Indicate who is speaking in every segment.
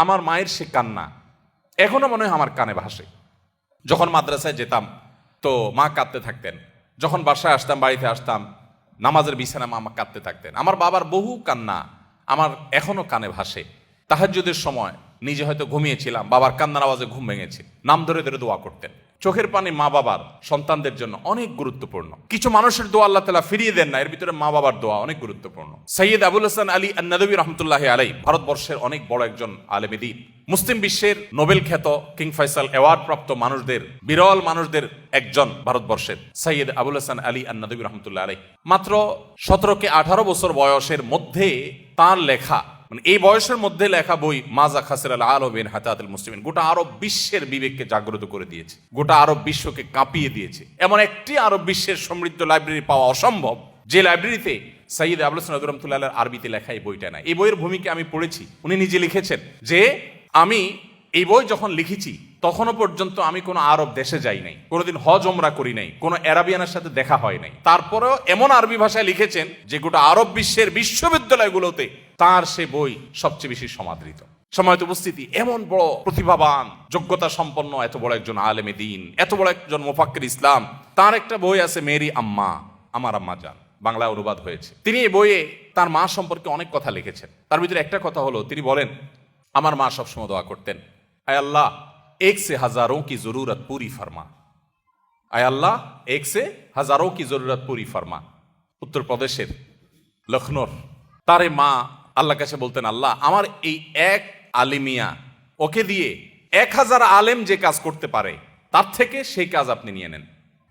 Speaker 1: আমার মায়ের সে কান্না। এখনও মনে হয় আমার কানে ভাসে। যখন মাদ্রাসায় যেতাম, তো মা কাঁদতে থাকতেন। যখন বাসায় আসতাম, বাড়িতে আসতাম, নামাজের বিছানা মা কাঁদতে থাকতেন। আমার বাবার বহু কান্না আমার এখনও কানে ভাসে। তাহাজ্জুদের সময় নিজে হয়তো ঘুমিয়েছিলাম, বাবার কান্নার আওয়াজে ঘুম ভেঙেছে। নাম ধরে ধরে দোয়া করতেন। চোখের পানি মা বাবার সন্তানদের জন্য অনেক গুরুত্বপূর্ণ। কিছু মানুষের দোয়া আল্লাহ তালা ফিরিয়ে দেন না, এর ভিতরে মা বাবার দোয়া অনেক গুরুত্বপূর্ণ। সৈয়দ আবুল হাসান আলী আন্নাদবী রহমতুল্লাহ আলাই ভারতবর্ষের অনেক বড় একজন আলেমেদিন মুসলিম বিশ্বের নোবেল খ্যাত কিং ফয়সাল অ্যাওয়ার্ড প্রাপ্ত মানুষদের, বিরল মানুষদের একজন ভারতবর্ষের, সৈয়দ আবুল হাসান আলী আন্নাদবী রহমতুল্লাহ আলাই মাত্র সতেরো কে আঠারো বছর বয়সের মধ্যে তার লেখা মানে এই বয়সের মধ্যে লেখা বই মাজা খাসির আল আলমিন হাতাতুল মুসলিমিন। গোটা আরব বিশ্বের বিবেককে জাগ্রত করে দিয়েছে। গোটা আরব বিশ্বকে কাঁপিয়ে দিয়েছে। এমন একটি আরব বিশ্বের সমৃদ্ধ লাইব্রেরি পাওয়া অসম্ভব, যে লাইব্রেরিতে সাইদ আবুল হাসান রহমতুল্লাহ আরবিতে লেখা এই বইটা না এই বইয়ের ভূমিকা আমি পড়েছি। উনি নিজে লিখেছেন যে, আমি এই বই যখন লিখেছি, তখনও পর্যন্ত আমি কোনো আরব দেশে যাই নাই, কোনোদিন হজ ওমরা করি নাই, কোনো অ্যারাবিয়ানের সাথে দেখা হয় নাই। তারপরেও এমন আরবি ভাষায় লিখেছেন যে গোটা আরব বিশ্বের বিশ্ববিদ্যালয়গুলোতে তার সে বই সবচেয়ে বেশি সমাদৃত। সময়ত উপস্থিতি, এমন বড় প্রতিভাবান যোগ্যতা সম্পন্ন এত বড় একজন আলেমে দিন, এত বড় একজন মোফাক্কির ইসলাম, তার একটা বই আছে মেরি আম্মা, আমার আম্মা যান বাংলায় অনুবাদ হয়েছে। তিনি এই বইয়ে তার মা সম্পর্কে অনেক কথা লিখেছেন। তার ভিতরে একটা কথা হলো, তিনি বলেন, আমার মা সবসময় দোয়া করতেন। अल्लाह एक से हज़ारों की ज़रूरत पूरी फरमा अल्लाह एक से हज़ारों की ज़रूरत पूरी फरमा উত্তর প্রদেশের লখনৌর তারে মা আল্লাহ কাছে বলতেন, আল্লাহ, আমার এই এক আলিমিয়া, ওকে দিয়ে এক হাজার আলেম যে কাজ করতে পারে, তার থেকে সেই কাজ আপনি নিয়ে নেন।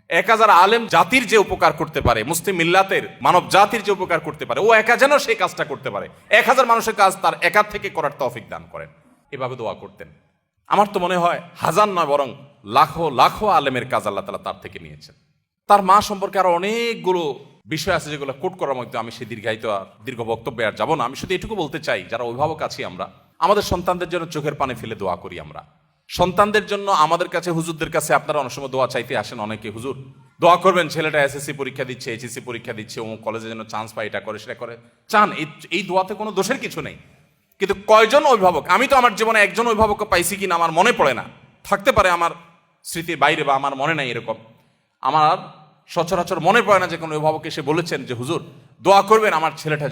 Speaker 1: এক হাজার আলেম জাতির যে উপকার করতে পারে, মুসলিম মিল্লাতের মানব জাতির যে উপকার করতে পারে, ও একা যেন সেই কাজটা করতে পারে। এক হাজার মানুষের কাজ তার একার থেকে করার তৌফিক দান করেন। এভাবে দোয়া করতেন। আমার তো মনে হয় হাজার নয়, বরং লাখো লাখো আলেমের কাজ আল্লাহ তালা তার থেকে নিয়েছেন। তার মা সম্পর্কে আরও অনেকগুলো বিষয় আছে যেগুলো কোট করার মধ্যে আমি সেই দীর্ঘায়িত আর দীর্ঘ বক্তব্যে আর যাব না। আমি শুধু এটুকু বলতে চাই, যারা অভিভাবক আছি আমরা, আমাদের সন্তানদের জন্য চোখের পানি ফেলে দোয়া করি আমরা। সন্তানদের জন্য আমাদের কাছে, হুজুরদের কাছে আপনারা অনেক সময় দোয়া চাইতে আসেন অনেকে, হুজুর, দোয়া করবেন, ছেলেটা এসএসসি পরীক্ষা দিচ্ছে এইচএসসি পরীক্ষা দিচ্ছে ও কলেজে যেন চান্স পায়, এটা করে, সেটা করে। চান, এই এই দোয়াতে কোনো দোষের কিছু নেই। কিন্তু কয়জন অভিভাবক? আমি তো আমার জীবনে একজন অভিভাবককে পাইছি কিনা আমার মনে পড়ে না। থাকতে পারে আমার স্মৃতির বাইরে বা আমার মনে নাই এরকম। আমার সচরাচর মনে পড়ে না যে কোনো অভিভাবক এসে বলেছেন যে, হুজুর, দোয়া করবেন আমার ছেলেটা